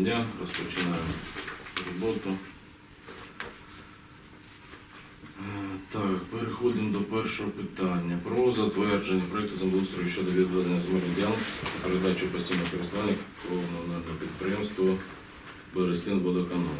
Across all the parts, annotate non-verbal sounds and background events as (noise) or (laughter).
Дня розпочинаємо роботу. Е, Так, переходимо до першого питання. Про затвердження проєкту землеустрою щодо відведення земельних ділянок та передачу постійного користування комунального підприємства Берестин водоканал.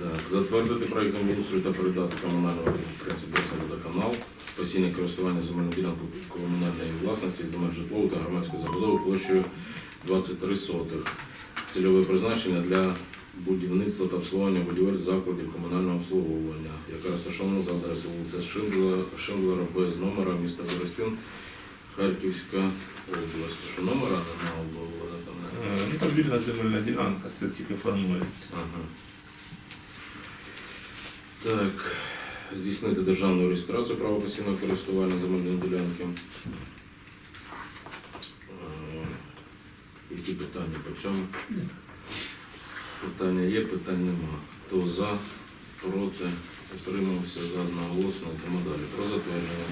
Так, затвердити проєкт землеустрою та передати комунальному підприємству Берестин водоканал постійне користування земельною ділянкою комунальної власності, земель житлової та громадської забудови площею 23 сотих. Цільове призначення для будівництва та обслуговування будівель закладів комунального обслуговування, яка розташована за адресою вулиця Шиндлера, Шиндлера без номера, міста Берестин, Харківська область. Що номера немає було? Е, Ну, там вільна земельна ділянка, це тільки планується. Ага. Так, здійснити державну реєстрацію права постійного користування земельної ділянки. Е, Які питання по цьому? Питання є, питань нема. Хто за, проти, утримався за одноголосно і тому далі. Про затвердження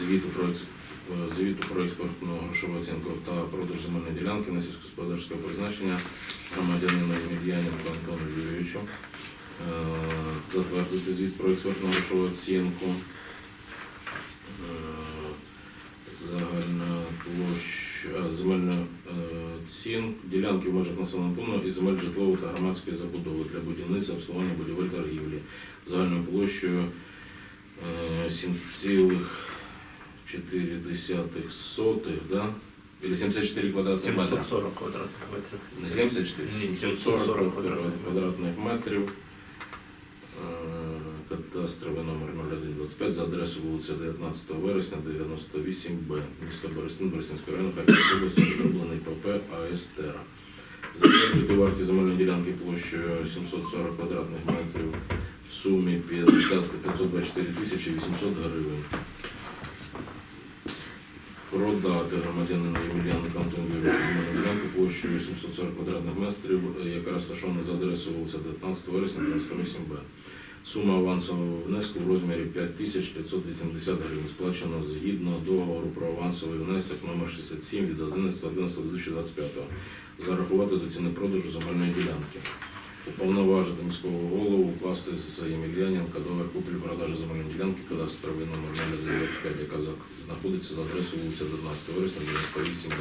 звіту про, е, звіту про експортну грошову оцінку та продаж земельної ділянки на сільськогосподарське призначення громадянина Емельяненко Антону Юрійовичу. Е, Затвердити звіт про експортну грошову оцінку. Е, Загальна площа, земельна е, цін, ділянки в межах населеного пункту і земель житлової та громадської забудови для будівництва, обслуговування будівель торгівлі. Загальною площею е, 7,4 сотих, да? Или 74 квадратних метри. 740 квадратних метрів. 74, 740 740 квадратних, квадратних метрів. Кадастровий номер 0125 за адресою вулиця 19 вересня, 98Б, місто Берестин, Берестинського району, Харківської області, розроблений ПП АСТР. Затвердити вартість земельної ділянки площею 740 квадратних метрів в сумі 50 524 тисячі 800 гривень. Продати громадянину Ємельяненко Антону Юрійовичу земельну ділянку площею 740 квадратних метрів, яка розташована за адресою вулиця 19 вересня, 98Б. Сума авансового внеску в розмірі 5580 гривень сплачено згідно договору про авансовий внесок номер 67 від 11.11.2025 зарахувати до ціни продажу земельної ділянки. Уповноважити міського голову укласти з Ємельяненка договір куплі-продажу земельної ділянки, кадастровий номер 0925, яка знаходиться за адресою вулиця 19 вересня, 98 Б.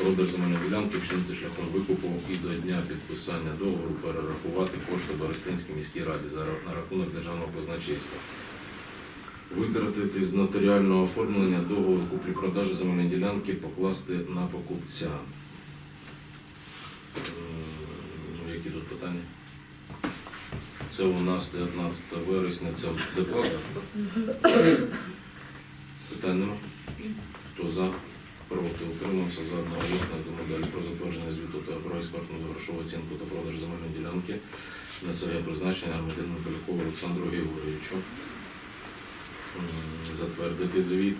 Продаж земельної ділянки вчинити шляхом викупу і до дня підписання договору перерахувати кошти Боростинській міській раді за на рахунок державного казначейства. Витратити з нотаріального оформлення договору куплі-продажу земельної ділянки покласти на покупця. Ну, які тут питання? Це у нас 19 вересня, це деплата? Питань нема? Хто за? Проти утримався за одного голосно, тому далі про затвердження звіту та про експертну грошову оцінку та продаж земельної ділянки на своє призначення громадянину Полякову Олександру Георгійовичу. Затвердити звіт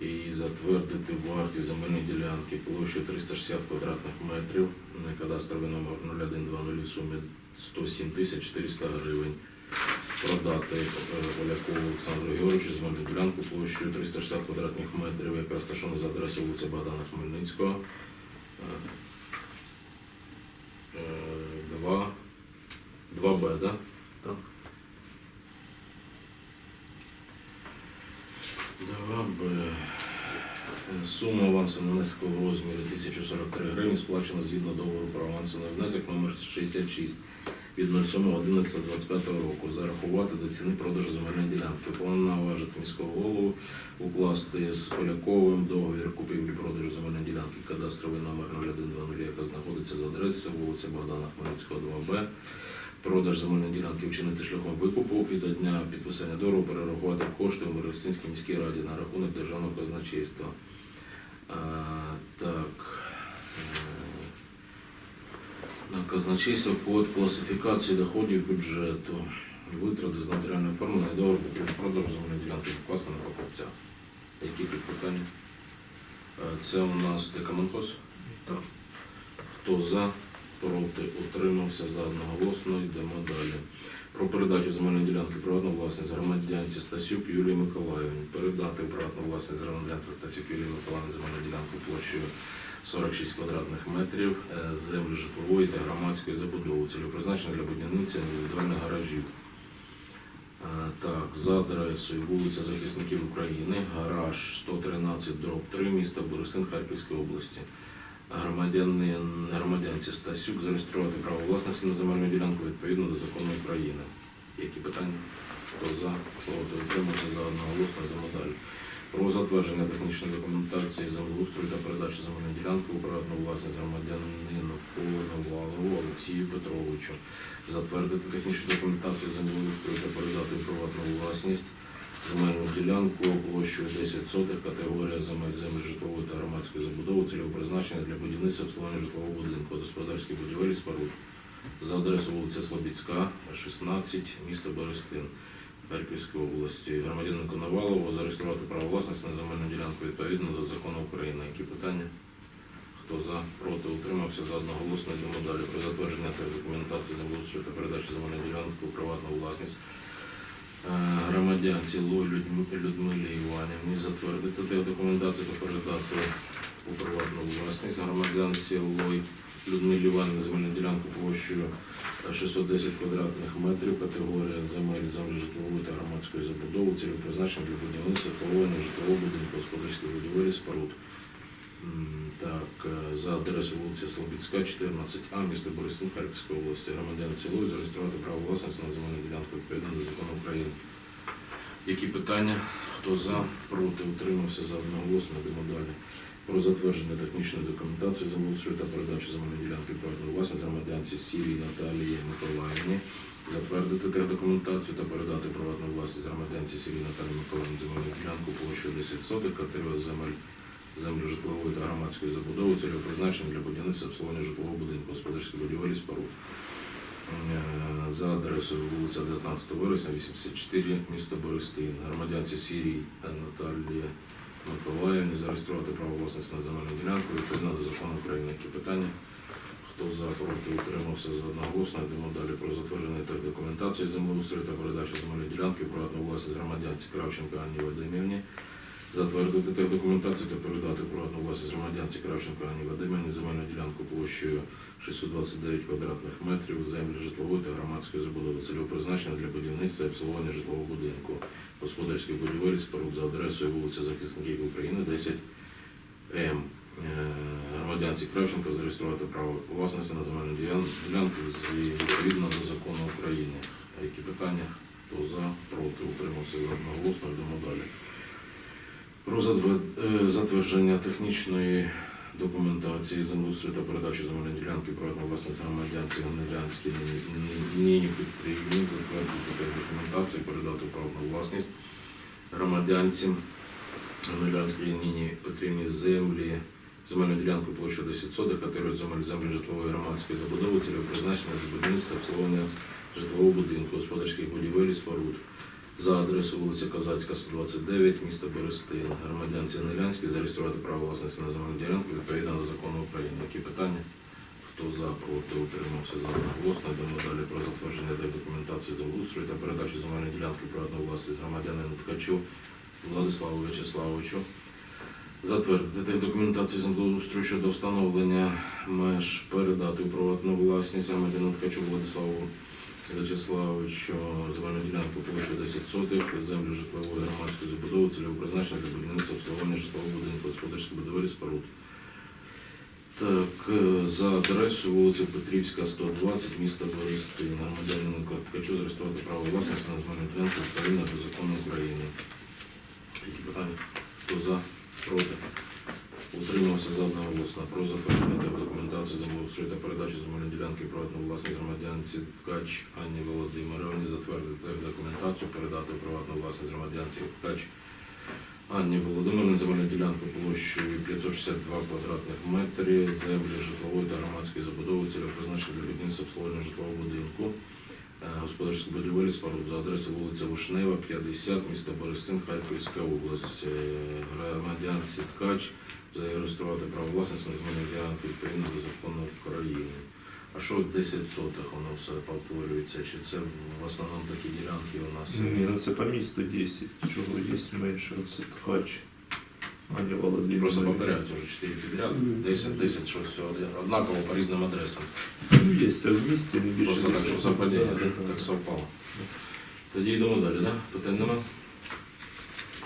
і затвердити вартість земельної ділянки площею 360 квадратних метрів, на кадастровий номер 0120 в сумі 107 тисяч 400 гривень. Продати е, Полякову Олександру Георгійовичу земельну ділянку площею 360 квадратних метрів, яка розташована за адресою вулиця Богдана Хмельницького. Е, е, Два. 2Б, да? Так. 2Б. Сума авансу внеску в розмірі 1043 гривні сплачена згідно договору про авансовий внесок номер 66 від 07.11.25 року. Зарахувати до ціни продажу земельної ділянки. Повноважити міського голову укласти з Поляковим договір купівлі-продажу земельної ділянки кадастровий номер 0120, яка знаходиться за адресою вулиця Богдана Хмельницького, 2Б. Продаж земельної ділянки вчинити шляхом викупу і дня підписання договору перерахувати кошти у Миростинській міській раді на рахунок державного казначейства. А, так. е, На казначейство код класифікації доходів бюджету. Витрати з матеріальної форми на договор продажу земельної ділянки на покупця. Які тут питання? Е, Це у нас декамонхоз. Так. Хто за, проти, утримався за одноголосно. Йдемо далі. Про передачу земельної ділянки приватної власність громадянці Стасюк Юлії Миколаївні. Передати приватну власність громадянці Стасюк Юлії Миколаївні земельну ділянку площею 46 квадратних метрів е, землі житлової та громадської забудови. Цілі призначення для будівництва індивідуальних гаражів. Е, Так, за адресою вулиця Захисників України, гараж 113, дроб 3, місто Борисин Харківської області. Громадянці Стасюк зареєструвати право власності на земельну ділянку відповідно до закону України. Які питання? Хто за? Проти утримався за одноголосно йдемо далі. Про затвердження технічної документації землеустрою та передачу земельної ділянки у приватну власність громадянину Коновалову Олексію Петровичу. Затвердити технічну документацію землеустрою та передати приватну власність земельну ділянку площею 10 сотих, категорія земель землі житлової та громадської забудови, цільове призначення для будівництва обслуговування житлового будинку, господарських будівель і споруд за адресою вулиця Слобідська, 16, місто Берестин. Харківської області. Громадянин Коновалова зареєструвати право власності на земельну ділянку відповідно до закону України. Які питання? Хто за, проти, утримався? За? Одноголосно? Йдемо далі. Про затвердження та документації землеустрою та передачі земельної ділянки у приватну власність е, громадянці Лой Людм- Людмилі Іванівні. Затвердити та документацію та передати у приватну власність громадянці Лой Людмилі Іванівні земельну ділянку площею 610 квадратних метрів, категорія земель землі житлової та громадської забудови, цілі призначення для будівництва второго житлового будинку, господарських будівель споруд. Так, е, за адресою вулиця Слобідська, 14А, місто Борисин, Харківської області, громадян цілої зареєструвати право власності на земельну ділянку відповідно до закону України. Які питання? Хто за, проти, утримався за одноголосно, йдемо далі. Про затвердження технічної документації землеустрою та передачу земельної ділянки приватної власності громадянці Сірій Наталії Миколаївні. Затвердити тех документацію та передати приватну власність громадянці Сірій Наталії Миколаївні земельну ділянку площею 10 сотих, категорія земель землі житлової та громадської забудови, призначення для будівництва обслуговування житлового будинку, господарських будівель і споруд. Е, За адресою вулиця 19 вересня, 84, місто Бористин. Громадянці Сірій Наталії Миколаївні зареєструвати право власності на земельну ділянку відповідно до закону України. Які питання? Хто за проти утримався за одноголосно, йдемо далі про затвердження та документації землеустрою та передачу земельної ділянки приватну власність громадянці Кравченко Анні Вадимівні. Затвердити тех документацію та передати приватну власність громадянці Кравченко Анні Вадимівні земельну ділянку площею 629 квадратних метрів землі житлової та громадської забудови, цільове призначення для будівництва і обслуговування житлового будинку, господарських будівель, споруд за адресою вулиця Захисників України, 10 М. Е, Громадянці Кравченко зареєструвати право власності на земельну ділян- ділянку відповідно до закону України. Які питання? Хто за, проти, утримався одноголосно, йдемо далі. Про е, затвердження технічної документації землеустрою та передачу земельної ділянки приватної власності громадянці Гнилянській Ніні Петрівні, затвердити тех документації, передати в приватну власність громадянці Гнилянській Ніні Петрівні землі, земельну ділянку площу 10 соток, категорію земель землі житлової громадської забудови, цільове призначення для будівництва обслуговування житлового будинку, господарських будівель і споруд за адресою вулиця Козацька, 129, місто Берестин. Громадянці Нелянські зареєструвати право власності на земельну ділянку відповідно до закону України. Які питання? Хто за, проти, утримався за одноголосно. Йдемо далі про затвердження та документації землеустрою та передачу земельної ділянки приватної власності громадянину Ткачу Владиславу Вячеславовичу. Затвердити тех документації землеустрою щодо встановлення меж передати у приватну власність громадянину Ткачу Владиславу Вячеславовичу земельну ділянку площу 10 сотих, землю житлової громадської забудови, цільове призначення для будівництва обслуговування житлового будинку, господарських будівель споруд. Так, е, за адресою вулиця Петрівська, 120, місто Бористин. Громадянину Ткачу зареєструвати право власності на земельну ділянку відповідно до закону України. Які питання? Хто за? Проти? Утримався за одноголосно. Про затвердження та документації землеустрою та передачу земельної ділянки приватну власність громадянці Ткач Анні Володимировні. Затвердити документацію, передати приватну власність громадянці Ткач Анні Володимирівні земельну ділянку площею 562 квадратних метри, землі житлової та громадської забудови, цільове призначення для будівництва обслуговування житлового будинку, е, господарських будівель споруд за адресою вулиця Вишнева, 50, місто Борисин, Харківська область. Е, Громадянці Ткач зареєструвати право власності на земельну ділянку відповідно до закону України. А що 10 сотих, воно все повторюється? Чи це в основному такі ділянки у нас? Ні, ну це по місту 10, чого є менше, оце ткач. Аня Володимирівна. Просто повторяються вже 4 підряд, 10, 10, щось все однаково по різним адресам. Ну, є це в місті, не більше. Просто так, що 10. совпадіння, так, так совпало. Тоді йдемо далі, да? Питань нема?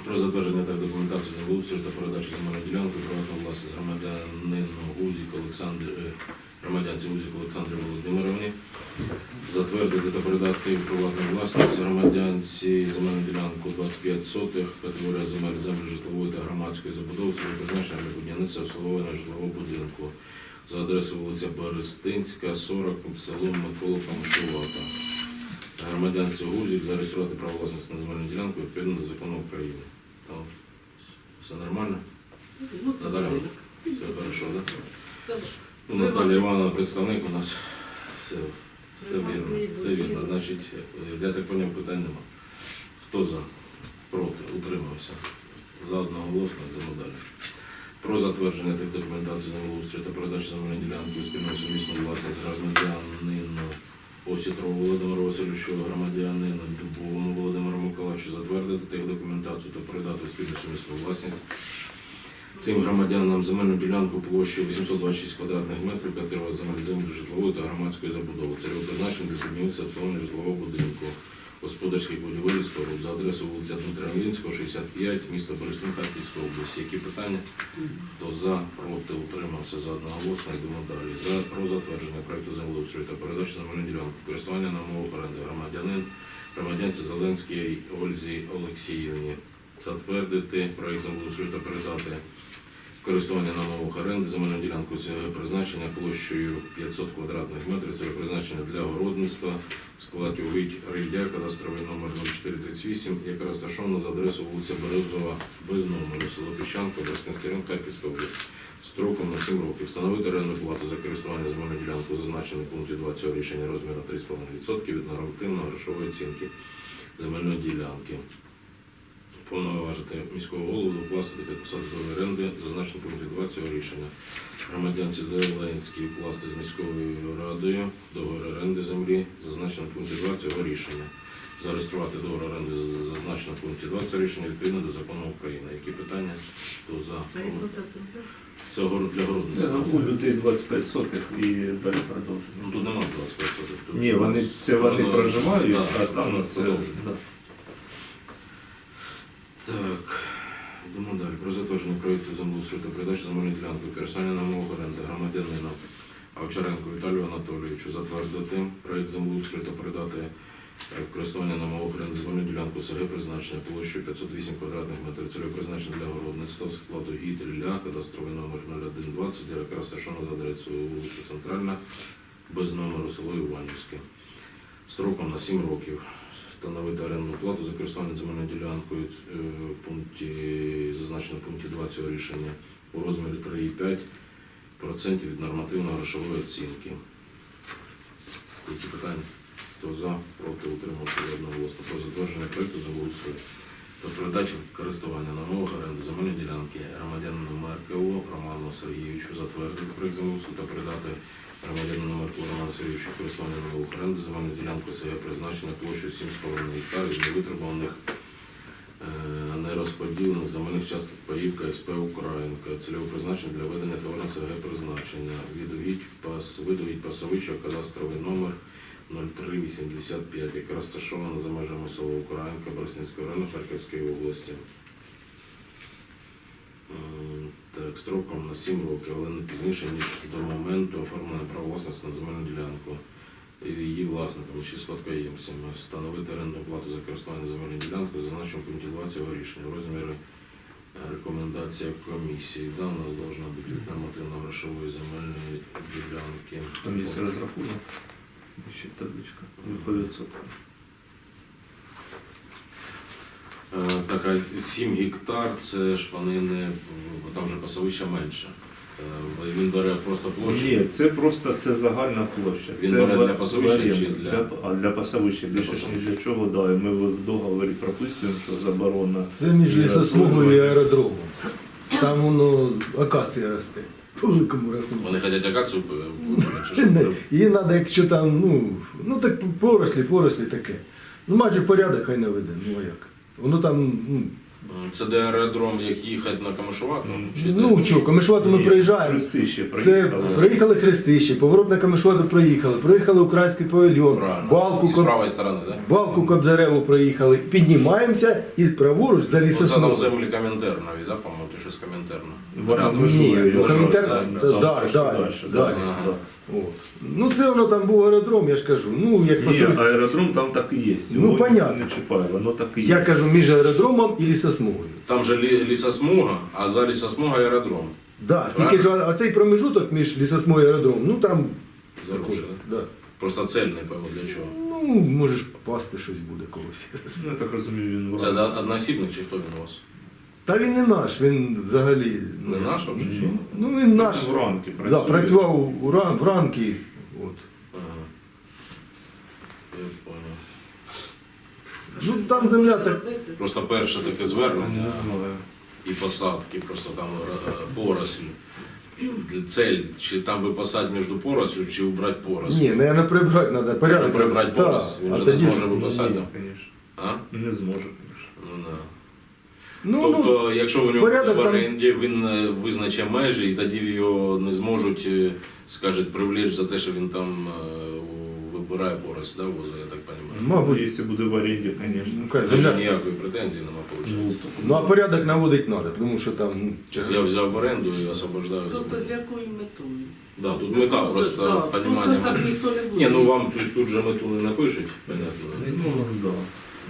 Про затвердження та документації землеустрою та передачу земельної ділянки приватної власності громадянину Гузік Олександр, е, громадянці Гузік Олександрі Володимировні. Затвердити та передати приватну власність громадянці земельну ділянку 25 сотих, категорія земель землі житлової та громадської забудови, призначення для будівництва обслуговування житлового будинку за адресою вулиця Берестинська, 40, село Микола Камшувата. Громадянці Гузік зареєструвати право власності на земельну ділянку відповідно до закону України. Там все нормально? Ну, це Наталя? будинок. Все хорошо, так? Це Ну, Наталія Івановна, представник у нас. Все, все вірно, все вірно. Значить, е, я так поняв, питань нема. Хто за? Проти? Утримався. За одноголосно йдемо далі. Про затвердження тих документацій землеустрою та передачу земельної ділянки у спільну сумісну власність громадянину Осітрову Володимиру Васильовичу, громадянину Дубовому Володимиру Миколаївичу затвердити тих документацію та передати спільну сумісну власність Цим громадянам земельну ділянку площею 826 квадратних метрів, катерова земель землі житлової та громадської забудови. Це призначення для будівництва житлового будинку, господарських будівель споруд за адресою вулиця Дмитра Млінського, 65, місто Берестин, Харківської області. Які питання? Хто за, проти, утримався за одноголосно, йдемо далі. За про затвердження проекту землеустрою та передачу земельної ділянки, користування на мову оренди громадянин, громадянці Зеленській Ользі Олексіївні. Затвердити проект землеустрою та передати користування на мовах оренди земельну ділянку цього призначення площею 500 квадратних метрів. Це призначення для городництва. Склад угідь Рейдя, кадастровий номер 0438, яка розташована за адресою вулиця Березова без номеру, село Піщанка, Берестинський район, Харківська область. Строком на 7 років. Встановити орендну плату за користування земельною ділянкою, зазначену в пункті 2 цього рішення розміру 3,5% від нормативно-грошової оцінки земельної ділянки повноважити міського голову докласти до підписати договір оренди, зазначено в 2 цього рішення. Громадянці Зеленській укласти з міською радою договір оренди землі, зазначено в пункті 2 цього рішення. Зареєструвати договір оренди зазначено в пункті 2 цього рішення відповідно до закону України. Які питання? Хто за? Це? Город для Це городництва. у людей 25 сотих і далі продовження. Ну тут немає 25 соток. Ні, вони, це вони проживають, а там це... продовження. Да. Так, йдемо далі. Про затвердження проєкту землеустрою та передачу земельної ділянки користування на мову оренди громадянина Овчаренко Віталію Анатолійовичу затвердити проєкт землеустрою та передати е, в користування на мову оренди земельну ділянку СГ призначення площею 508 квадратних метрів цільове призначення для городництва складу гід Ілля, кадастровий номер 0120, яка розташована за адресою вулиця Центральна, без номеру село Іванівське. Строком на 7 років встановити орендну плату за користування земельною ділянкою е, пункті, зазначено в пункті 2 цього рішення у розмірі 3,5% від нормативно-грошової оцінки. Які питання? Хто за, проти, утримався одноголосно. Про затвердження проєкту землеустрою та передачі користування на мовах оренди земельної ділянки громадянину Меркелу Роману Сергійовичу затвердити проєкт землеустрою та передати громадянину Меркелу Роману Сергійовичу в користування на мовах оренди земельної ділянки СГ призначення площею 7,5 гектарів з невитребуваних е, нерозподілених земельних часток паїв КСП Українка. Цільове призначення для ведення товарного СГ призначення. Видовідь пасовища, кадастровий номер 0385, яка розташована за межами села Українка Борисницького району Харківської області. Е, так, строком на 7 років, але не пізніше, ніж до моменту оформлення права власності на земельну ділянку її власниками чи спадкоємцями, встановити орендну плату за користування земельної ділянки за нашим пункті 2 цього рішення, розміри е, рекомендація комісії. Да, у нас должна бути нормативно грошової земельної ділянки. Там розрахунок, ще табличка, Е, така 7 гектар це ж вони не ну, там вже пасовища менше. Е, він бере просто площу. Ні, це просто це загальна площа. Він це бере для пасовища чи для... для а для пасовища більше пасовища. ніж для чого да. І Ми в договорі прописуємо, що заборона. Це між лісослугою і аеродромом. Там воно акація росте. Великому рахунку. Вони ходять акацію вибрати. (laughs) Її треба, якщо там, ну, ну так порослі, порослі таке. Ну майже порядок хай не веде. ну а як. Воно там, ну, Це де аеродром, як їхати на Камишувату? Чи де? ну що, Камишувату ми приїжджаємо? проїжджаємо. Хрестище Це приїхали. проїхали Хрестище, поворот на Камишувату проїхали, проїхали Український павільйон, Правильно. балку, І з Коб- правої сторони, так? балку Кобзареву проїхали, піднімаємося і праворуч за Оце там землі Комінтернові, да, по-моєму, ти щось Комінтерно. Вона Ні, ну, межує, да, далі, далі. Ага. От. Ну це воно там був аеродром, я ж кажу. Ну, як Ні, посеред... аеродром там так і є. Ну, Його понятно. не чіпає, воно так і є. Я кажу між аеродромом і лісосмугою. Там же лі- лісосмуга, а за лісосмуга аеродром. Да, тільки ж оцей промежуток між лісосмугою і аеродромом, ну там Зарушили. Да. Просто цель не пойму для чого. Ну, можеш пасти щось буде когось. Ну, я так розумію, він Це рамках. да- одноосібник чи хто він у вас? Та він не наш, він взагалі. ну, Не наш взагалі? Ні. Ну він наш. В ранки Да, працював у, ран, в ранки. От. Ага. Я понял. Ну там земля так. Просто перше таке звернення Не і посадки, просто там е, поросль. Цель, чи там випасати між порослю, чи убрати поросль. Ні, наверное, прибрати треба. Порядок. прибрати Так, порос, він а же не тоді ж- зможе випасати. Ні. А? Не зможе, звісно. Ну, да. Ну, ну, тобто, якщо у нього в там- оренді, він е, визначить межі, і тоді його не зможуть, е, скажуть, привлечь за те, що він там е, вибирає поросль, да, воза, я так розумію. Мабуть. Якщо буде в оренді, звісно. ну, Земля... земля. Ніякої претензії нема, Ну, виходить. Ну а порядок наводити треба, тому що там. ну, я взяв в оренду і освобождаю. Просто з якою метою? Да, тут мета просто, да. Просто так ніхто не буде. Ні, ну вам тут же мету не напишуть, понятно. Ну, да.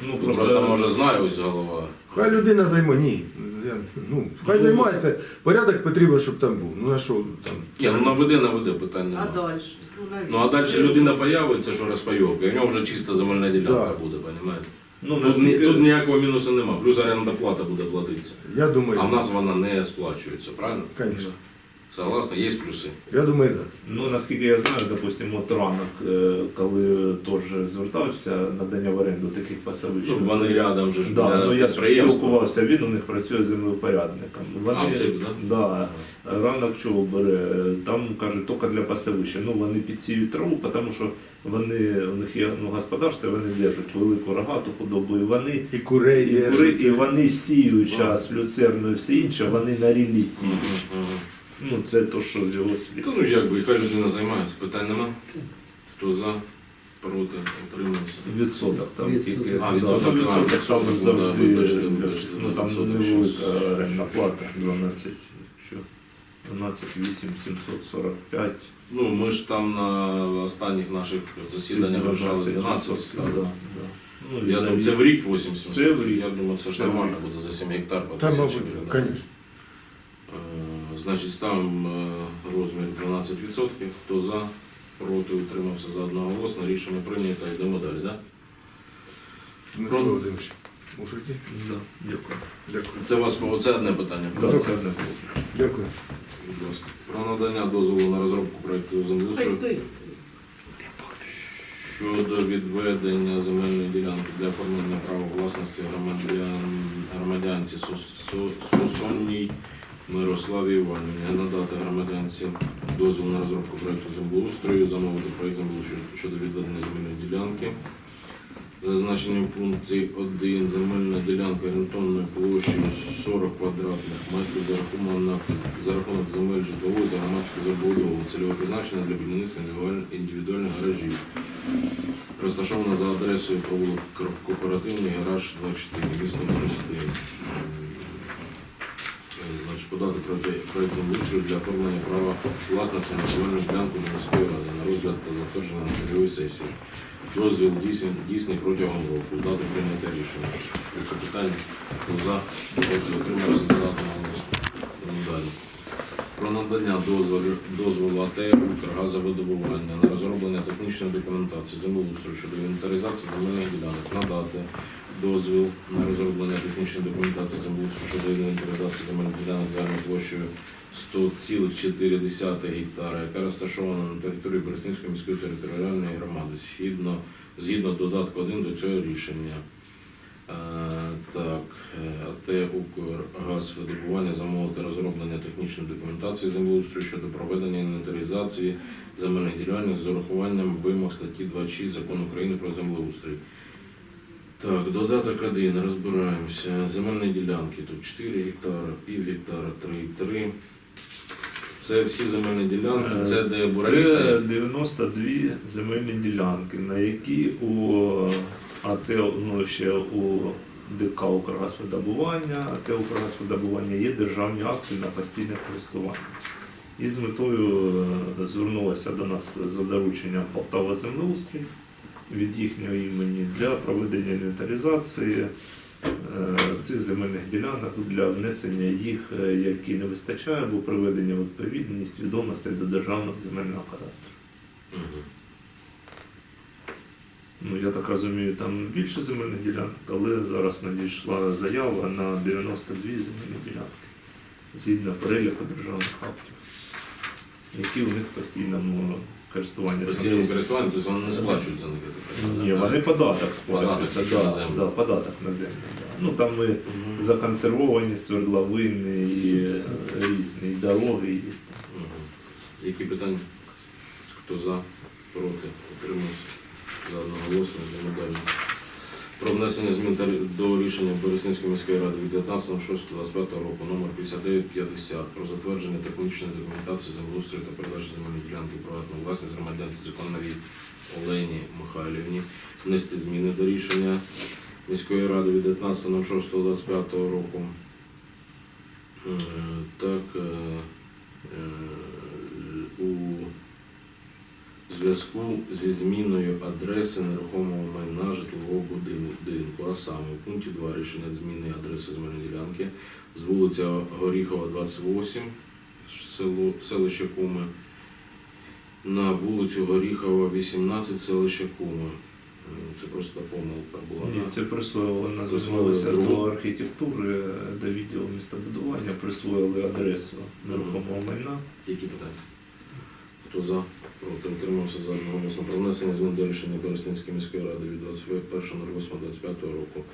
Ну, Тут просто може знає ось голова. Хай людина займе, ні. Я, ну, хай займається. Порядок потрібен, щоб там був. Ну а що там? Ні, ну наведе, наведе, питань А немає. далі? Ну а далі людина появиться, що розпайовка, і в нього вже чисто земельна ділянка Да. буде, розумієте? Ну, Тут, ні- наскільки... тут ніякого мінусу нема, плюс оренда плата буде платитися. Я думаю, А в нас вона не сплачується, правильно? Звісно. Согласно, є плюси. Я думаю, так. Ну, наскільки я знаю, допустимо, от ранок, е, коли теж звертався надання в оренду таких пасовищ. Ну, вони рядом же ж Да, біля ну, я підприємства. спілкувався, він у них працює землепорядником. Вони, А, це, да? да, ранок чого бере, там каже, тільки для пасовища. Ну, вони підсіють траву, тому що вони, у них є ну, господарство, вони держать велику рогату худобу, і вони І курей і, кури, держать. і вони сіють час, люцерну і все інше, вони на ріллі сіють. Мгм. Ну, це то, що з його. Та ну як би, хай людина займається, питань нема. Хто за, проти, утримався. Відсоток там тільки. А, відсоток, а, відсоток відсоток, ну, завжди, вибачте, вибачте, ну там відсоток невелика орендна плата, 12, що? 12 8 745. Ну, ми ж там на останніх наших засіданнях вирішали 12. Ставили. да. Ну, Я думаю, це в рік 80. Це в рік. Я думаю, це ж нормально буде за 7 гектар по Та, мабуть, гривень. звісно. Значить, ставимо е, розмір 12%. Хто за, проти, утримався за одноголосно. Рішення прийнято. Йдемо далі, так? Дмитро Володимирович, можете? Да, дякую. Дякую. Це у вас оце одне питання. Да, це одне було. Дякую. Будь ласка. Про надання дозволу на розробку проєкту Хай землеустрою щодо відведення земельної ділянки для оформлення права власності громадян, громадянці Сос- Сос- Сосонній Мирославі Іванівні, надати громадянці дозвіл на розробку проєкту землеустрою, замовити проєкт землеустрою щодо відведення земельної ділянки. Зазначені в пункті 1 земельна ділянка орієнтовною площею 40 квадратних метрів за рахунок, за рахунок земель житлової та громадської забудови, цільове призначення для будівництва індивідуальних гаражів. Розташована за адресою провулок Кооперативний гараж 24, місто Боростин. Подати проєкт землеустрою для оформлення права власності на земельну ділянку міської ради на розгляд та затвердження на черговій сесії. Дозвіл дійсний, протягом року. Дати прийняття рішення. Тобто питання за проти отримався за датами голосу. Про надання дозволу, дозволу АТ «Укргазовидобування» на розроблення технічної документації землеустрою щодо інвентаризації земельних ділянок. Надати дозвіл на розроблення технічної документації землеустрою щодо інвентаризації земельних ділянок загальною площею 100,4 гектара, яка розташована на території Берестинської міської територіальної громади, згідно, згідно додатку 1 до цього рішення. Так, е, АТ «Укргазвидобування» замовити розроблення технічної документації землеустрою щодо проведення інвентаризації земельних ділянок з урахуванням вимог статті 26 Закону України про землеустрій. Так, додаток 1, розбираємося. Земельні ділянки тут 4 гектара, пів гектара, 3,3. Це всі земельні ділянки, це де буреві Це стоять? 92 земельні ділянки, на які у АТ, ну ще у ДК «Укргазвидобування», АТ «Укргазвидобування» є державні акти на постійне користування. І з метою е, звернулася до нас за дорученням Полтава землеустрій від їхнього імені для проведення інвентаризації е, цих земельних ділянок для внесення їх, е, які не вистачає, або приведення у відповідність відомостей до державного земельного кадастру. Ну, я так розумію, там більше земельних ділянок, але зараз надійшла заява на 92 земельні ділянки згідно переліку державних актів, які у них в постійному користуванні. Постійним користуванням, тобто вони не сплачують за них. Ні, вони податок сплачуються, Податок да, на землю. да, податок на землю. Да. Ну там і законсервовані свердловини, і різні, і дороги є. Які питання? Хто за, проти, утримався? За одноголосно, за далі. Про внесення змін до рішення Бересненської міської ради від 19.06.25 року номер 5950 про затвердження технічної документації землеустрою та передачі земельної ділянки у приватну власність громадянці Законновій Олені Михайлівні, внести зміни до рішення міської ради від 19.06.25 року. Так, е, е, зв'язку зі зміною адреси нерухомого майна житлового будинку, а саме у пункті 2 рішення зміни адреси земельної ділянки з вулиця Горіхова, 28, село, селище Куми, на вулицю Горіхова, 18, селище Куми. Е, Це просто помилка була. Ні, це присвоїли, звернулася до архітектури, до відділу містобудування, присвоїли адресу нерухомого майна. Які питання? Хто за? Проти утримався за одноголосно про внесення змін до рішення Берестинської міської ради від 21.08.25 року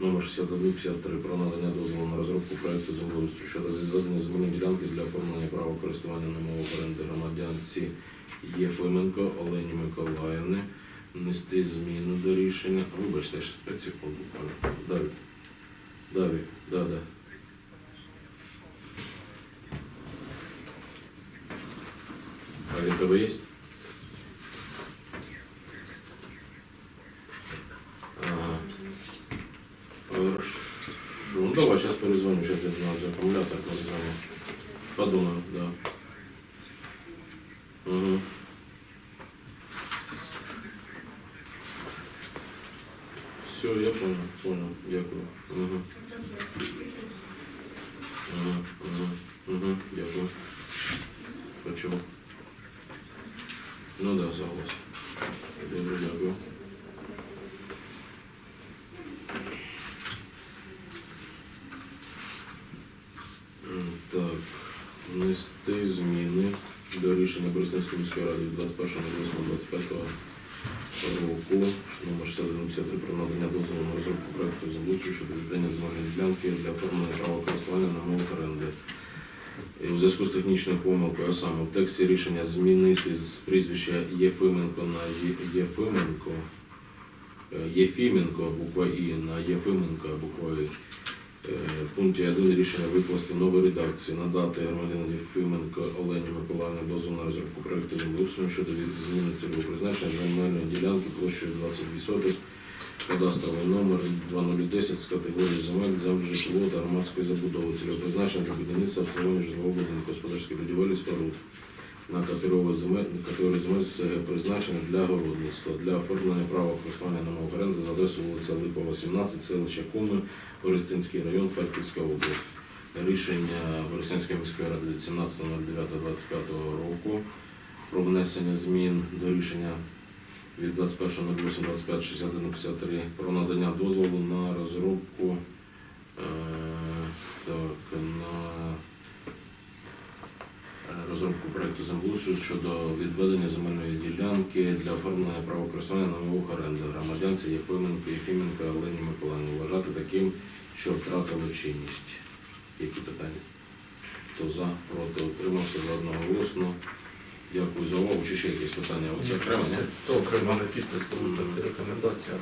номер 6153 про надання дозволу на розробку проекту землеустрою щодо відведення земельної ділянки для оформлення права користування на мову оренди громадянці Єфименко Олені Миколаївни. Внести зміну до рішення. Вибачте, ще 5 секунд буквально. Давид. Давид, да, да. А він тебе є? Ага. Хорошо. Ну давай, сейчас перезвоню, сейчас я знаю, аккумулятор перезвоню. Подумаю, да. Угу. Все, я понял, понял, дякую. Угу. Угу, угу, угу, дякую. Почему? Ну да, согласен. Добре, дякую. Так, внести зміни до рішення Борисівської міської ради 21.08.25 року, що номер 653 про надання дозволу на розробку проекту землеустрою щодо віддання земельної ділянки для оформлення права користування на мову оренди. У зв'язку з технічною помилкою, а саме в тексті рішення змінити з прізвища Єфименко на Єфименко, е, Єфіменко, буква І на Єфименко, буква І. Е, В пункті 1 рішення викласти нові редакції, надати громадянину Єфименко Олені Миколаївні дозвіл на розробку проєкту землеустрою щодо зміни цільового призначення земельної ділянки площею 22 соток, кадастровий номер 2010 з категорії земель, землі житлового та громадської забудови, цільового призначення для будівництва обслуговування житлового будинку, господарської будівель і споруд. На категорію земель, категорію земель призначення для городництва, для оформлення права користування на мову оренди за адресою вулиця Липова, 17, селище Куми, Бористинський район, Харківська область. Рішення Бористинської міської ради від 17.09.25 року про внесення змін до рішення від 21.08.25.61.53 про надання дозволу на розробку е, так, на е, розробку проекту землеустрою щодо відведення земельної ділянки для оформлення правокористування нових оренди громадянці Єфименко, Єфіменко Олені Миколаївні вважати таким, що втратило чинність. Які питання? Хто за, проти, утримався за одноголосно. Дякую за увагу. Чи ще якісь питання? Оце окремо, ні? Це то окремо на підпис, тому виставити рекомендації. а